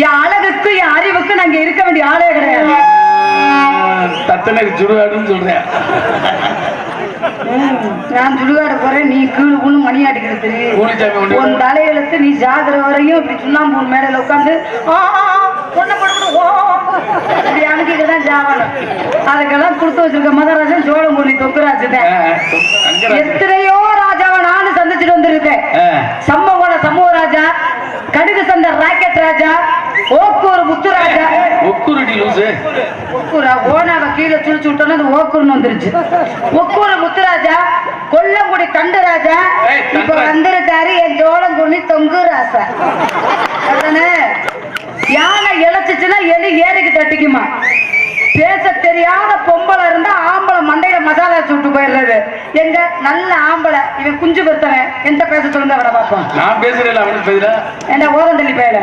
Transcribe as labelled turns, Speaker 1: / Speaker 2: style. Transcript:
Speaker 1: என் அழகுக்கு என் அறிவுக்கு நாங்க இருக்க வேண்டிய ஆளே கிடையாது.
Speaker 2: தத்தனுக்கு சுடுகாடுன்னு சொல்றேன்.
Speaker 1: நான் சுடுகாட போறேன் நீ கீழு கீழு மணி
Speaker 2: ஒண்ணு
Speaker 1: உன் தலையெழுத்து நீ ஜாகிற வரையும் இப்படி சுண்ணாம்பு மேடையில உட்காந்து பொண்ணை போட்டு ஓ இப்படி அதுக்கெல்லாம் கொடுத்து வச்சிருக்க மகாராஜன் சோழம்பூர்ணி தொக்குராஜு தான். எத்தனையோ ராஜாவை நானும் சந்திச்சுட்டு வந்திருக்கேன். சம்மகோண சமூக ராஜா ராக்கெட் ராஜா ஓக்கூர் முத்துராஜா.
Speaker 2: ஒக்குருடி லூசு.
Speaker 1: ஒக்கூரா ஓனாவை கீழே சுழிச்சு விட்டோன்னா அது ஓக்கூர்னு வந்துருச்சு. ஒக்கூர் முத்துராஜா கொல்லங்குடி தண்டுராஜா இப்ப. வந்திருக்காரு என் ஜோளங்குடி தொங்கு ராசா யானை இழைச்சிச்சுன்னா எலி ஏறிக்கு தட்டிக்குமா? பேச தெரியாத பொம்பளை இருந்தா ஆம்பளை மண்டையில மசாலா சுட்டு போயிடுறது. எங்க? நல்ல ஆம்பளை. இவன் குஞ்சு பெருத்தவன் எந்த பேச சொல்லுங்க அவனை பார்ப்போம்.
Speaker 2: நான் பேசுறேன் அவனுக்கு பதிலா?
Speaker 1: என்ன ஓதம் தள்ளி போயிட.